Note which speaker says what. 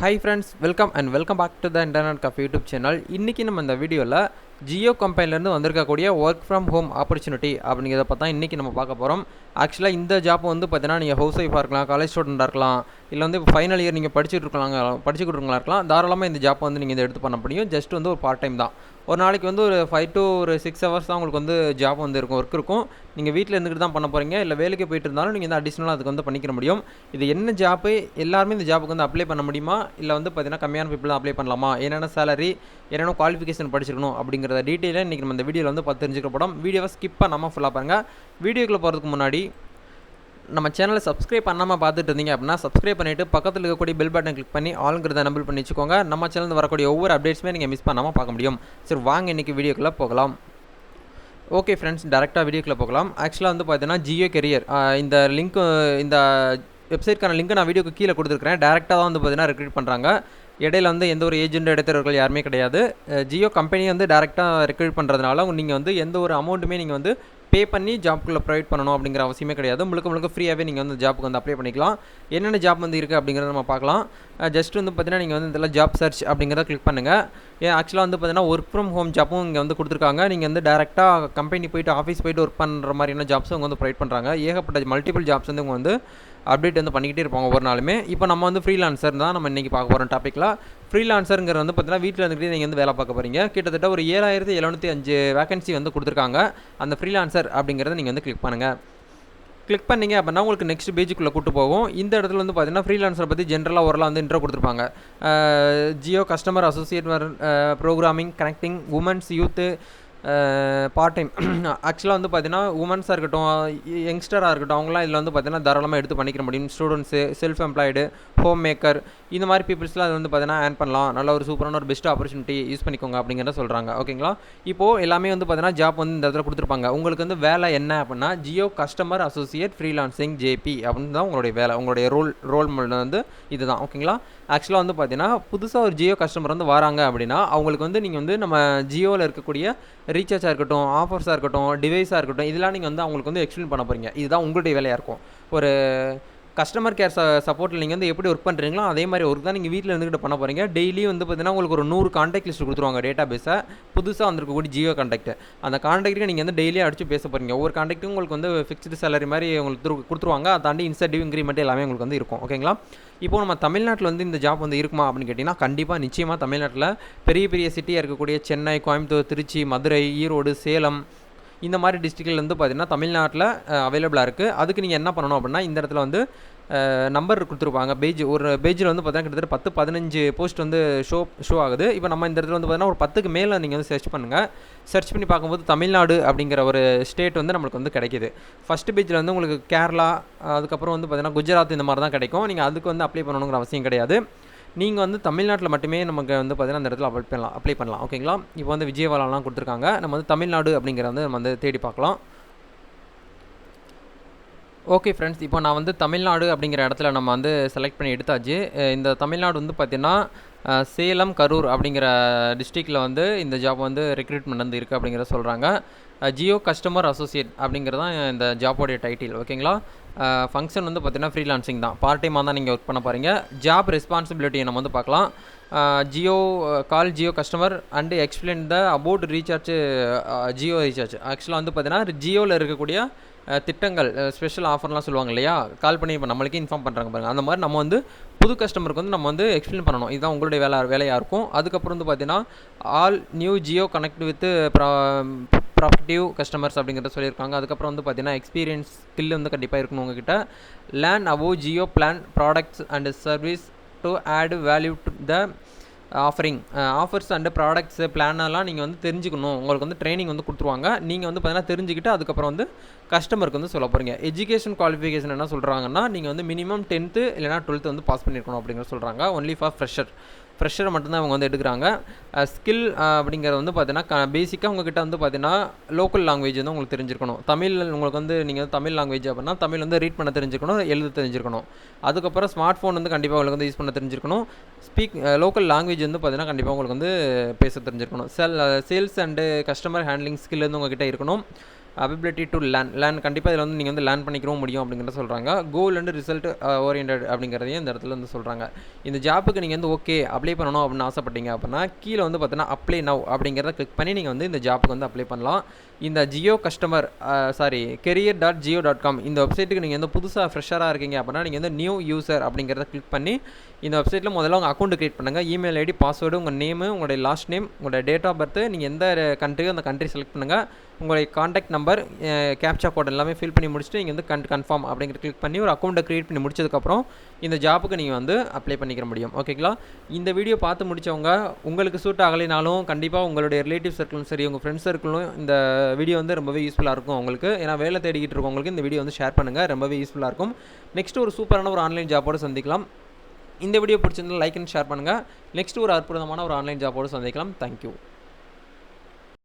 Speaker 1: Hi friends welcome and welcome back to the internet cafe YouTube channel இன்றைக்கி நம்ம இந்த வீடியோவில் ஜியோ கம்பெனிலேருந்து வந்திருக்கக்கூடிய ஒர்க் ஃப்ரம் ஹோம் ஆப்பர்ச்சுனிட்டி அப்படிங்கிறத பார்த்தா இன்றைக்கி நம்ம பார்க்க போகிறோம் ஆக்சுவலாக இந்த ஜாப் வந்து பார்த்தீங்கன்னா நீங்கள் ஹவுஸ் ஒய்ஃபாக இருக்கலாம் காலேஜ் ஸ்டூடெண்ட்டாக இருக்கலாம் இல்லை வந்து இப்போ ஃபைனல் இயர் நீங்கள் படிச்சுட்டு இருக்கலாம் படிச்சுக்கிட்டு இருக்கலாம் இருக்கலாம் தாராளமாக இந்த ஜாப் வந்து நீங்கள் இதை எடுத்து பண்ண முடியும். ஜஸ்ட் வந்து ஒரு பார்ட் டைம் தான். ஒரு நாளைக்கு வந்து ஒரு ஃபைவ் டு ஒரு சிக்ஸ் ஹவர்ஸ் தான் உங்களுக்கு வந்து ஜாப் வந்து இருக்கும் ஒர்க் இருக்கும். நீங்கள் வீட்டில் இருந்துக்கிட்டு தான் பண்ண போகிறீங்க இல்லை வேலைக்கு போயிட்டு இருந்தாலும் நீங்கள் வந்து அடிஷ்னலாக அதுக்கு வந்து பண்ணிக்கிற முடியும். இது என்ன ஜாப்பு எல்லாருமே இந்த ஜாப்புக்கு வந்து அப்ளை பண்ண முடியுமா? இல்லை வந்து பார்த்தீங்கன்னா கம்மியான பீப்புள் தான் அப்ளை பண்ணலாமா? என்னென்ன சேலரி என்னென்ன குவாலிஃபிகேஷன் படிச்சிருக்கணும் அப்படிங்கிறத டீட்டெயிலாக இன்றைக்கி நம்ம இந்த வீடியோவில் வந்து பார்த்து தெரிஞ்சுக்க வீடியோவை ஸ்கிப் பண்ணாமல் ஃபுல்லாக பாருங்கள் வீடியோக்குள்ளே போகிறதுக்கு முன்னாடி நம்ம சேனலை சப்ஸ்கிரைப் பண்ணாமல் பார்த்துட்டு இருந்தீங்க அப்படின்னா சப்ஸ்கிரைப் பண்ணிவிட்டு பக்கத்தில் இருக்கக்கூடிய பெல் பட்டன் கிளிக் பண்ணி ஆளுங்கிறத நம்பிள் பண்ணி வச்சுக்கோங்க. நம்ம சேனல் வரக்கூடிய ஒவ்வொரு அப்டேட்ஸுமே நீங்கள் மிஸ் பண்ணாமல் பார்க்க முடியும். சரி வாங்க இன்றைக்கி வீடியோக்குள்ளே போகலாம். ஓகே ஃப்ரெண்ட்ஸ் டேரெக்டாக வீடியோக்குள்ளே போகலாம். ஆக்சுவலாக வந்து பார்த்தீங்கன்னா ஜியோ கெரியர் இந்த லிங்க் இந்த வெப்சைட்க்கான லிங்க் நான் வீடியோக்கு கீழே கொடுத்துருக்கிறேன். டேரெக்டாக தான் வந்து பார்த்தீங்கன்னா ரெக்ரூட் பண்ணுறாங்க இடையில வந்து எந்த ஒரு ஏஜென்ட் இடைத்தரவர்கள் யாருமே கிடையாது. ஜியோ கம்பெனி வந்து டேரெக்டாக ரெக்ரூட் பண்ணுறதுனால நீங்கள் வந்து எந்த ஒரு அமௌண்ட்டுமே நீங்கள் வந்து பே பண்ணி ஜாப்க்குள்ளே ப்ரொவைட் பண்ணணும் அப்படிங்கிற அவசியமே கிடையாது. முழுக்க முழுக்க ஃப்ரீயாகவே நீங்கள் வந்து ஜாப்புக்கு வந்து அப்ளை பண்ணிக்கலாம். என்னென்ன ஜாப் வந்து இருக்குது அப்படிங்கிறத நம்ம பார்க்கலாம். ஜஸ்ட் வந்து பார்த்தீங்கன்னா நீங்கள் வந்து இதெல்லாம் ஜாப் சர்ச் அப்படிங்கிறத கிளிக் பண்ணுங்கள் ஏன் ஆக்சுவலாக வந்து பார்த்தீங்கன்னா ஒர்க் ஃப்ரம் ஹோம் ஜாப்பும் இங்கே வந்து கொடுத்துருக்காங்க. நீங்கள் வந்து டேரெக்டாக கம்பெனி போயிட்டு ஆஃபீஸ் போயிட்டு ஒர்க் பண்ணுற மாதிரியான ஜாப்ஸும் அவங்க வந்து ப்ரொவைட் பண்ணுறாங்க ஏகப்பட்ட மல்டிபிள் ஜாப்ஸ் வந்து இவங்க வந்து அப்டேட் வந்து பண்ணிக்கிட்டே இருப்பாங்க ஒவ்வொரு நாளுமே. இப்போ நம்ம வந்து ஃப்ரீலான்சர் தான் நம்ம இன்றைக்கி பார்க்க போகிறோம் டாப்பிக்கில் ஃப்ரீலான்சருங்கிறது வந்து பார்த்தீங்கன்னா வீட்டில் இருந்துக்கிட்டே நீங்கள் வந்து வேலை பார்க்க போகிறீங்க கிட்டத்தட்ட ஒரு ஏழாயிரத்தி எழுநூற்றி அஞ்சு வேகன்சி வந்து கொடுத்துருக்காங்க. அந்த ஃப்ரீலான்சர் அப்படிங்கிறத நீங்கள் வந்து கிளிக் பண்ணுங்கள் கிளிக் பண்ணிங்க அப்படின்னா உங்களுக்கு நெக்ஸ்ட் பேஜுக்குள்ளே கூட்டு போகும். இந்த இடத்துல வந்து பார்த்தீங்கன்னா ஃப்ரீலான்ஸரை பற்றி ஜென்ரலாக ஓரளவு வந்து இன்ட்ரோ கொடுத்துருப்பாங்க. Jio customer associate programming connecting womens youth part time ஆக்சுவலாக வந்து பார்த்தீங்கன்னா உமன்ஸாக இருக்கட்டும் யங்ஸ்டராக இருக்கட்டும் அவங்களாம் இதில் வந்து பார்த்தீங்கன்னா தாராளமாக எடுத்து பண்ணிக்கிற முடியும். Students self employed home maker இந்த மாதிரி பீப்புள்ஸ்லாம் அது வந்து பார்த்தீங்கன்னா ஏர்ன் பண்ணலாம். நல்ல ஒரு சூப்பரான ஒரு பெஸ்ட் ஆப்பர்ச்சுனிட்டி யூஸ் பண்ணிக்கோங்க அப்படிங்கிறத சொல்கிறாங்க ஓகேங்களா இப்போது எல்லாமே வந்து பார்த்தீங்கன்னா ஜாப் வந்து இந்த இடத்துல கொடுத்துருப்பாங்க. உங்களுக்கு வந்து வேலை என்ன அப்படின்னா Jio customer associate freelancing JB அப்படின்னு தான் உங்களுடைய வேலை. உங்களுடைய ரோல் ரோல் வந்து இதுதான். ஓகேங்களா ஆக்சுவலாக வந்து பார்த்தீங்கன்னா புதுசாக ஒரு ஜியோ கஸ்டமர் வந்து வராங்க அப்படின்னா அவங்களுக்கு வந்து நீங்கள் வந்து நம்ம ஜியோவில் இருக்கக்கூடிய ரீசார்ஜாக இருக்கட்டும் ஆஃபர்ஸாக இருக்கட்டும் டிவைஸாக இருக்கட்டும் இதெல்லாம் நீங்கள் வந்து அவங்களுக்கு வந்து எக்ஸ்பிளைன் பண்ண போகிறீங்க இதுதான் உங்களுடைய வேலையாக இருக்கும். ஒரு கஸ்டமர் கேர் ச சப்போர்ட்டில் நீங்கள் வந்து எப்படி ஒர்க் பண்ணுறீங்களோ அதே மாதிரி ஒர்க் தான் நீங்கள் வீட்டில் இருந்துக்கிட்டு பண்ண போகிறீங்க டெய்லி வந்து பார்த்தீங்கன்னா உங்களுக்கு ஒரு நூறு காண்டாக்ட் லிஸ்ட் கொடுத்துருவாங்க டேட்டா பேஸை புதுசாக வந்திருக்கக்கூடிய ஜியோ காண்டாக்ட் அந்த காண்டாக்ட்டுக்கு நீங்கள் வந்து டெய்லி அடிச்சு பேச போகிறீங்க ஒவ்வொரு காண்டாக்ட்டும் உங்களுக்கு வந்து ஃபிக்ஸ்டு சேலரி மாதிரி உங்களுக்கு கொடுத்துருவாங்க. அதை தாண்டி இன்சென்டிவ் இன்க்ரிமெண்ட் எல்லாமே உங்களுக்கு வந்து இருக்கும். ஓகேங்களா இப்போ நம்ம தமிழ்நாட்டில் வந்து இந்த ஜாப் வந்து இருக்குமா அப்படின்னு கேட்டிங்கன்னா கண்டிப்பாக நிச்சயமாக தமிழ்நாட்டில் பெரிய பெரிய சிட்டியாக இருக்கக்கூடிய சென்னை கோயம்புத்தூர் திருச்சி மதுரை ஈரோடு சேலம் இந்த மாதிரி டிஸ்ட்ரிக்ட்லேருந்து பார்த்தீங்கன்னா தமிழ்நாட்டில் அவைலபிளாக இருக்குது அதுக்கு நீங்கள் என்ன பண்ணணும் அப்படின்னா இந்த இடத்துல வந்து நம்பர் கொடுத்துருப்பாங்க. பேஜ் ஒரு பேஜில் வந்து பார்த்தீங்கன்னா கிட்டத்தட்ட பத்து பதினஞ்சு போஸ்ட் வந்து ஷோ ஷோ ஆகுது. இப்போ நம்ம இந்த இடத்துல வந்து பார்த்தீங்கன்னா ஒரு பத்துக்கு மேலே நீங்கள் வந்து சர்ச் பண்ணுங்கள் சர்ச் பண்ணி பார்க்கும்போது தமிழ்நாடு அப்படிங்கிற ஒரு ஸ்டேட் வந்து நம்மளுக்கு வந்து கிடைக்கிது. ஃபஸ்ட் பேஜில் வந்து உங்களுக்கு கேரளா அதுக்கப்புறம் வந்து பார்த்தீங்கன்னா குஜராத் இந்த மாதிரி தான் கிடைக்கும். நீங்கள் அதுக்கு வந்து அப்ளை பண்ணணுங்கிற அவசியம் கிடையாது. நீங்கள் வந்து தமிழ்நாட்டில் மட்டுமே நமக்கு வந்து பார்த்தீங்கன்னா அந்த இடத்துல அப்ளை பண்ணலாம் அப்ளை பண்ணலாம். ஓகேங்களா இப்போ வந்து விஜயவாலாலாம் கொடுத்துருக்காங்க. நம்ம வந்து தமிழ்நாடு அப்படிங்கிற வந்து நம்ம வந்து தேடி பார்க்கலாம். ஓகே ஃப்ரெண்ட்ஸ் இப்போ நான் வந்து தமிழ்நாடு அப்படிங்கிற இடத்துல நம்ம வந்து செலக்ட் பண்ணி எடுத்தாச்சு. இந்த தமிழ்நாடு வந்து பார்த்திங்கன்னா சேலம் கரூர் அப்படிங்கிற டிஸ்ட்ரிக்டில் வந்து இந்த ஜாப் வந்து ரெக்ரூட்மெண்ட் வந்து இருக்குது அப்படிங்கிறத சொல்கிறாங்க ஜியோ கஸ்டமர் அசோசியேட் அப்படிங்கிறது தான் இந்த ஜாப்போடைய டைட்டில் ஓகேங்களா ஃபங்க்ஷன் வந்து பார்த்திங்கன்னா ஃப்ரீலான்சிங் தான். பார்ட் டைமாக தான் நீங்கள் ஒர்க் பண்ண போகிறீங்க ஜாப் ரெஸ்பான்சிபிலிட்டியை நம்ம வந்து பார்க்கலாம். Jio call Jio customer and explain the about recharge Jio recharge ஆக்சுவலாக வந்து பார்த்திங்கன்னா ஜியோவில் இருக்கக்கூடிய திட்டங்கள் ஸ்பெஷல் ஆஃபர்லாம் சொல்லுவாங்க இல்லையா? கால் பண்ணி இப்போ நம்மளுக்கே இன்ஃபார்ம் பண்ணுறாங்க பாருங்கள் அந்த மாதிரி நம்ம வந்து புது கஸ்டமருக்கு வந்து நம்ம வந்து எக்ஸ்பிளைன் பண்ணணும். இதுதான் உங்களுடைய வேலை வேலையாக இருக்கும். அதுக்கப்புறம் வந்து பார்த்தீங்கன்னா all new Jio connect with ப்ராஃபிட்டிவ் customers அப்படிங்கிறத சொல்லியிருக்காங்க. அதுக்கப்புறம் வந்து பார்த்தீங்கன்னா எக்ஸ்பீரியன்ஸ் ஸ்கில் வந்து கண்டிப்பாக இருக்கணும் உங்ககிட்ட. Learn above Jio plan products and service to add value to the offering offers and products பிளானெல்லாம் நீங்கள் வந்து தெரிஞ்சுக்கணும். உங்களுக்கு வந்து ட்ரைனிங் வந்து கொடுத்துருவாங்க. நீங்கள் வந்து பார்த்தீங்கன்னா தெரிஞ்சுக்கிட்டு அதுக்கப்புறம் வந்து கஸ்டமருக்கு வந்து சொல்ல போகிறீங்க எஜுகேஷன் குவாலிஃபிகேஷன் என்ன சொல்கிறாங்கன்னா நீங்கள் வந்து மினிமம் டென்த்து இல்லைனா டுவெல்த்து வந்து பாஸ் பண்ணியிருக்கணும் அப்படிங்கிற சொல்கிறாங்க ஒன்லி ஃபார் ஃப்ரெஷர் ஃப்ரெஷரை மட்டும்தான் அவங்க வந்து எடுக்கிறாங்க. ஸ்கில் அப்படிங்கிறது வந்து பார்த்தீங்கன்னா பேசிக்காக உங்ககிட்ட வந்து பார்த்தீங்கன்னா லோக்கல் லாங்குவேஜ் வந்து உங்களுக்கு தெரிஞ்சிருக்கணும். தமிழ் உங்களுக்கு வந்து நீங்கள் வந்து தமிழ் லாங்குவேஜ் அப்படின்னா தமிழ் வந்து ரீட் பண்ண தெரிஞ்சிருக்கணும் எழுத தெரிஞ்சிருக்கணும். அதுக்கப்புறம் ஸ்மார்ட் ஃபோன் வந்து கண்டிப்பாக உங்களுக்கு வந்து யூஸ் பண்ண தெரிஞ்சிருக்கணும். ஸ்பீக் லோக்கல் லாங்குவேஜ் வந்து பார்த்தீங்கன்னா கண்டிப்பாக உங்களுக்கு வந்து பேச தெரிஞ்சிருக்கணும். Sell sales and customer handling skill வந்து உங்ககிட்ட இருக்கணும். அபிலிட்டி டு லேர்ன் லேர்ன் கண்டிப்பாக இதில் வந்து நீங்கள் வந்து லேர்ன் பண்ணிக்கவும் முடியும் அப்படிங்கிறத சொல்கிறாங்க கோல் அண்ட் ரிசல்ட் ஓரியன்ட் அப்படிங்கிறதையும் இந்த இடத்துல வந்து சொல்கிறாங்க இந்த ஜாப்புக்கு நீங்கள் வந்து ஓகே அப்ளை பண்ணணும் அப்படின்னு ஆசைப்பட்டீங்க அப்படின்னா கீழே வந்து பார்த்தீங்கன்னா அப்ளை நவ் அப்படிங்கிறத கிளிக் பண்ணி நீங்கள் வந்து இந்த ஜாப்புக்கு வந்து அப்ளை பண்ணலாம். இந்த Jio customer sorry career dot Jio dot com இந்த வெப்சைட்டுக்கு நீங்கள் வந்து புதுசாக ஃப்ரெஷ்ஷராக இருக்கீங்க அப்படின்னா நீங்கள் வந்து நியூ யூசர் அப்படிங்கிறத கிளிக் பண்ணி இந்த வெப்சைட்டில் முதல்ல உங்கள் அக்கௌண்ட் க்ரியேட் பண்ணுங்கள் இமெயில் ஐடி பாஸ்வேர்டு உங்கள் நேமு உங்களுடைய லாஸ்ட் நேம் உங்களுடைய டேட் ஆஃப் பர்த் நீங்கள் எந்த கண்ட்ரியோ அந்த கண்ட்ரி செலக்ட் பண்ணுங்கள் உங்களுடைய காண்டாக்ட் நம்பர் கேப்சா கோட் எல்லாமே ஃபில் பண்ணி முடிச்சுட்டு நீங்கள் வந்து கன் கன்ஃபார்ம் அப்படிங்கிற கிளிக் பண்ணி ஒரு அக்கௌண்ட்டை க்ரியேட் பண்ணி முடிச்சதுக்கப்புறம் இந்த ஜாப்புக்கு நீங்கள் வந்து அப்ளை பண்ணிக்கிற முடியும். ஓகேங்களா இந்த வீடியோ பார்த்து முடிச்சவங்க உங்களுக்கு சூட் ஆகலைனாலும் கண்டிப்பாக உங்களுடைய ரிலேட்டிவ் சர்க்கிளும் சரி உங்கள் ஃப்ரெண்ட்ஸ் சர்க்கிளும் இந்த வீடியோ வந்து ரொம்பவே யூஸ்ஃபுல்லாக இருக்கும் உங்களுக்கு. ஏன்னா வேலை தேடிக்கிட்டு இருக்கவங்களுக்கு இந்த வீடியோ வந்து ஷேர் பண்ணுங்கள் ரொம்பவே யூஸ்ஃபுல்லாக இருக்கும். நெக்ஸ்ட் ஒரு சூப்பரான ஒரு ஆன்லைன் ஜாப்போடு சந்திக்கலாம். இந்த வீடியோ பிடிச்சிருந்தா லைக் அண்ட் ஷேர் பண்ணுங்கள் நெக்ஸ்ட் ஒரு அற்புதமான ஒரு ஆன்லைன் ஜாப்போடு சந்திக்கலாம். தேங்க்யூ